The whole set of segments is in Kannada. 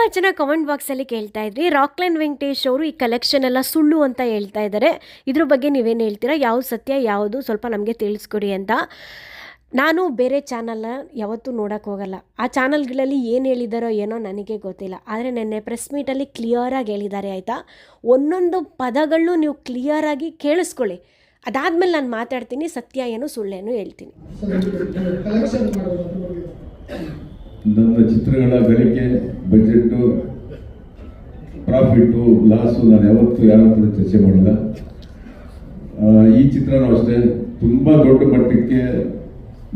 ತುಂಬ ಜನ ಕಮೆಂಟ್ ಬಾಕ್ಸಲ್ಲಿ ಕೇಳ್ತಾ ಇದ್ರಿ. ರಾಕ್ಲೈನ್ ವೆಂಕಟೇಶ್ ಅವರು ಈ ಕಲೆಕ್ಷನ್ ಎಲ್ಲ ಸುಳ್ಳು ಅಂತ ಹೇಳ್ತಾ ಇದ್ದಾರೆ. ಇದ್ರ ಬಗ್ಗೆ ನೀವೇನು ಹೇಳ್ತೀರಾ? ಯಾವುದು ಸತ್ಯ, ಯಾವುದು? ಸ್ವಲ್ಪ ನಮಗೆ ತಿಳಿಸ್ಕೊಡಿ ಅಂತ. ನಾನು ಬೇರೆ ಚಾನಲ್ನ ಯಾವತ್ತೂ ನೋಡೋಕ್ಕೆ ಹೋಗಲ್ಲ. ಆ ಚಾನಲ್ಗಳಲ್ಲಿ ಏನು ಹೇಳಿದಾರೋ ಏನೋ ನನಗೆ ಗೊತ್ತಿಲ್ಲ. ಆದರೆ ನೆನ್ನೆ ಪ್ರೆಸ್ ಮೀಟಲ್ಲಿ ಕ್ಲಿಯರಾಗಿ ಹೇಳಿದ್ದಾರೆ ಆಯಿತಾ? ಒಂದೊಂದು ಪದಗಳನ್ನೂ ನೀವು ಕ್ಲಿಯರಾಗಿ ಕೇಳಿಸ್ಕೊಳ್ಳಿ. ಅದಾದಮೇಲೆ ನಾನು ಮಾತಾಡ್ತೀನಿ, ಸತ್ಯ ಏನು ಸುಳ್ಳೇನು ಹೇಳ್ತೀನಿ. ನನ್ನ ಚಿತ್ರಗಳ ಗಳಿಕೆ ಬಜೆಟ್ಟು ಪ್ರಾಫಿಟ್ಟು ಲಾಸು ನಾನು ಯಾವತ್ತೂ ಯಾರ ಹತ್ರ ಚರ್ಚೆ ಮಾಡಿಲ್ಲ. ಈ ಚಿತ್ರನೂ ಅಷ್ಟೇ. ತುಂಬ ದೊಡ್ಡ ಮಟ್ಟಕ್ಕೆ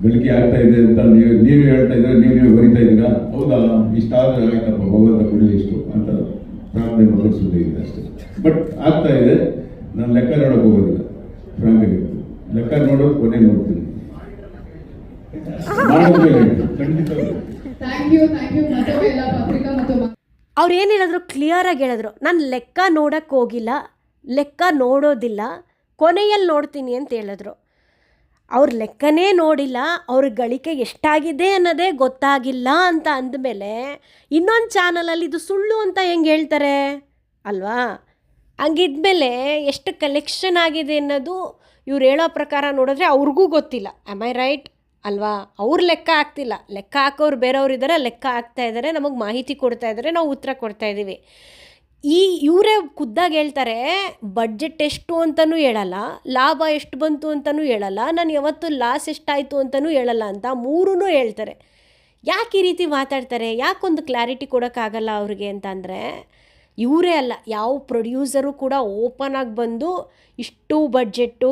ಗಳಿಕೆ ಆಗ್ತಾ ಇದೆ ಅಂತ ನೀವು ನೀವು ಹೇಳ್ತಾ ಇದ್ದೀರಾ ನೀವು ನೀವು ಬರಿತಾ ಇದ್ದೀರಾ? ಹೌದಾ? ಇಷ್ಟಾದ್ರೆ ಆಯ್ತಪ್ಪ ಭಗವಂತ ಕೊಡಲಿ ಇಷ್ಟು ಅಂತ ಪ್ರಾರ್ಥನೆ ಮಾಡೋದು ಇದೆ ಅಷ್ಟೇ. ಬಟ್ ಆಗ್ತಾ ಇದೆ. ನಾನು ಲೆಕ್ಕ ನೋಡೋಕೆ ಹೋಗೋದಿಲ್ಲ ಫ್ರಾಂಕ್ ಲೆಕ್ಕ ನೋಡೋದು ಕೊನೆ ನೋಡ್ತೀನಿ. ಖಂಡಿತ. ಥ್ಯಾಂಕ್ ಯು ಥ್ಯಾಂಕ್ ಯು ಅವ್ರು ಏನು ಹೇಳಿದ್ರು? ಕ್ಲಿಯರಾಗಿ ಹೇಳಿದ್ರು. ನಾನು ಲೆಕ್ಕ ನೋಡಕ್ಕೆ ಹೋಗಿಲ್ಲ. ಲೆಕ್ಕ ನೋಡೋದಿಲ್ಲ. ಕೊನೆಯಲ್ಲಿ ನೋಡ್ತೀನಿ ಅಂತ ಹೇಳಿದ್ರು. ಅವ್ರ ಲೆಕ್ಕನೇ ನೋಡಿಲ್ಲ. ಅವ್ರ ಗಳಿಕೆ ಎಷ್ಟಾಗಿದೆ ಅನ್ನೋದೇ ಗೊತ್ತಾಗಿಲ್ಲ ಅಂತ ಅಂದಮೇಲೆ ಇನ್ನೊಂದು ಚಾನಲಲ್ಲಿ ಇದು ಸುಳ್ಳು ಅಂತ ಹೆಂಗೆ ಹೇಳ್ತಾರೆ? ಅಲ್ವಾ? ಹಂಗಿದ್ಮೇಲೆ ಎಷ್ಟು ಕಲೆಕ್ಷನ್ ಆಗಿದೆ ಅನ್ನೋದು ಇವ್ರು ಹೇಳೋ ಪ್ರಕಾರ ನೋಡಿದ್ರೆ ಅವ್ರಿಗೂ ಗೊತ್ತಿಲ್ಲ. ಐ ರೈಟ್ ಅಲ್ವಾ? ಅವ್ರು ಲೆಕ್ಕ ಆಗ್ತಿಲ್ಲ ಲೆಕ್ಕ ಹಾಕೋರು ಬೇರೆಯವ್ರು ಇದ್ದಾರೆ ಲೆಕ್ಕ ಹಾಕ್ತಾ ಇದ್ದಾರೆ ನಮಗೆ ಮಾಹಿತಿ ಕೊಡ್ತಾ ಇದ್ದಾರೆ ನಾವು ಉತ್ತರ ಕೊಡ್ತಾ ಇದ್ದೀವಿ ಈ ಇವರೇ ಖುದ್ದಾಗಿ ಹೇಳ್ತಾರೆ, ಬಡ್ಜೆಟ್ ಎಷ್ಟು ಅಂತಲೂ ಹೇಳಲ್ಲ, ಲಾಭ ಎಷ್ಟು ಬಂತು ಅಂತಲೂ ಹೇಳಲ್ಲ, ನಾನು ಯಾವತ್ತು ಲಾಸ್ ಎಷ್ಟಾಯಿತು ಅಂತಲೂ ಹೇಳಲ್ಲ ಅಂತ ಮೂರೂ ಹೇಳ್ತಾರೆ. ಯಾಕೆ ಈ ರೀತಿ ಮಾತಾಡ್ತಾರೆ? ಯಾಕೊಂದು ಕ್ಲಾರಿಟಿ ಕೊಡೋಕ್ಕಾಗಲ್ಲ ಅವ್ರಿಗೆ ಅಂತಂದರೆ ಇವರೇ ಅಲ್ಲ, ಯಾವ ಪ್ರೊಡ್ಯೂಸರು ಕೂಡ ಓಪನ್ ಆಗಿ ಬಂದು ಇಷ್ಟು ಬಡ್ಜೆಟ್ಟು,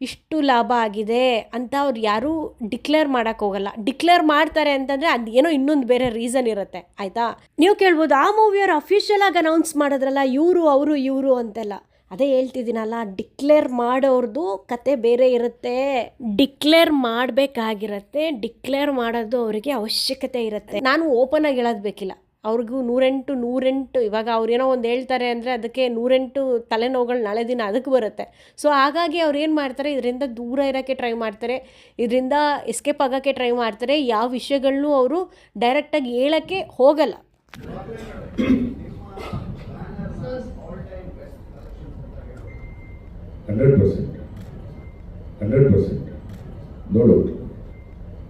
ಇಷ್ಟು ಲಾಭ ಆಗಿದೆ ಅಂತ ಅವ್ರು ಯಾರೂ ಡಿಕ್ಲೇರ್ ಮಾಡೋಕ್ಕೆ ಹೋಗಲ್ಲ. ಡಿಕ್ಲೇರ್ ಮಾಡ್ತಾರೆ ಅಂತಂದರೆ ಅದು ಏನೋ ಇನ್ನೊಂದು ಬೇರೆ ರೀಸನ್ ಇರುತ್ತೆ, ಆಯಿತಾ? ನೀವು ಕೇಳ್ಬೋದು, ಆ ಮೂವಿಯವ್ರು ಅಫಿಷಿಯಲ್ ಆಗಿ ಅನೌನ್ಸ್ ಮಾಡಿದ್ರಲ್ಲ, ಇವರು, ಅವರು, ಇವರು ಅಂತೆಲ್ಲ. ಅದೇ ಹೇಳ್ತಿದ್ದೀನಲ್ಲ, ಡಿಕ್ಲೇರ್ ಮಾಡೋರ್ದು ಕತೆ ಬೇರೆ ಇರುತ್ತೆ. ಡಿಕ್ಲೇರ್ ಮಾಡಬೇಕಾಗಿರತ್ತೆ, ಡಿಕ್ಲೇರ್ ಮಾಡೋದು ಅವರಿಗೆ ಅವಶ್ಯಕತೆ ಇರುತ್ತೆ. ನಾನು ಓಪನ್ ಆಗಿ ಹೇಳೋದು ಬೇಕಿಲ್ಲ. ಅವ್ರಿಗೂ ನೂರೆಂಟು ನೂರೆಂಟು, ಇವಾಗ ಅವ್ರೇನೋ ಒಂದು ಹೇಳ್ತಾರೆ ಅಂದರೆ ಅದಕ್ಕೆ ನೂರೆಂಟು ತಲೆನೋವುಗಳು ನಾಳೆ ದಿನ ಅದಕ್ಕೆ ಬರುತ್ತೆ. ಸೊ ಹಾಗಾಗಿ ಅವ್ರು ಏನು ಮಾಡ್ತಾರೆ, ಇದರಿಂದ ದೂರ ಇರೋಕ್ಕೆ ಟ್ರೈ ಮಾಡ್ತಾರೆ, ಇದರಿಂದ ಎಸ್ಕೇಪ್ ಆಗೋಕ್ಕೆ ಟ್ರೈ ಮಾಡ್ತಾರೆ, ಯಾವ ವಿಷಯಗಳನ್ನೂ ಅವರು ಡೈರೆಕ್ಟಾಗಿ ಹೇಳೋಕ್ಕೆ ಹೋಗಲ್ಲ. Hundred percent hundred percent no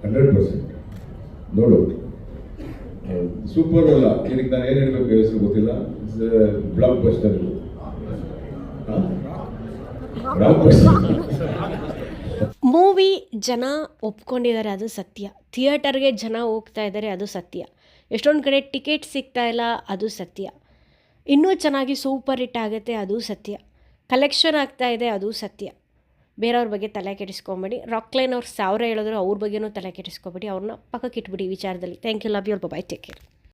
hundred percent super ಅಲ್ಲ ಇದಕ್ಕೆ ನಾನು ಏನು ಹೇಳಬೇಕು ಹೆಸರು ಗೊತ್ತಿಲ್ಲ? ಬ್ಲಾಕ್ ಬಸ್ಟರ್ ಮೂವಿ ಜನ ಒಪ್ಕೊಂಡಿದ್ದಾರೆ ಅದು ಸತ್ಯ. ಥಿಯೇಟರ್ಗೆ ಜನ ಹೋಗ್ತಾ ಇದ್ದಾರೆ ಅದು ಸತ್ಯ. ಎಷ್ಟೊಂದು ಕಡೆ ಟಿಕೆಟ್ ಸಿಗ್ತಾ ಇಲ್ಲ ಅದು ಸತ್ಯ. ಇನ್ನೂ ಚೆನ್ನಾಗಿ ಸೂಪರ್ ಹಿಟ್ ಆಗುತ್ತೆ ಅದು ಸತ್ಯ. ಕಲೆಕ್ಷನ್ ಆಗ್ತಾ ಇದೆ ಅದು ಸತ್ಯ. ಬೇರೆಯವ್ರ ಬಗ್ಗೆ ತಲೆ ಕೆಡಿಸ್ಕೊಬೇಡಿ. ರಾಕ್ ಲೈನ್ ಅವ್ರು ಸಾವಿರ ಹೇಳಿದ್ರು ಅವ್ರ ಬಗ್ಗೆನೂ ತಲೆ ಕೆಡಿಸ್ಕೊಬೇಡಿ. ಅವ್ರನ್ನ ಪಕ್ಕಕ್ಕೆ ಇಟ್ಬಿಡಿ ವಿಚಾರದಲ್ಲಿ thank you love you bye take care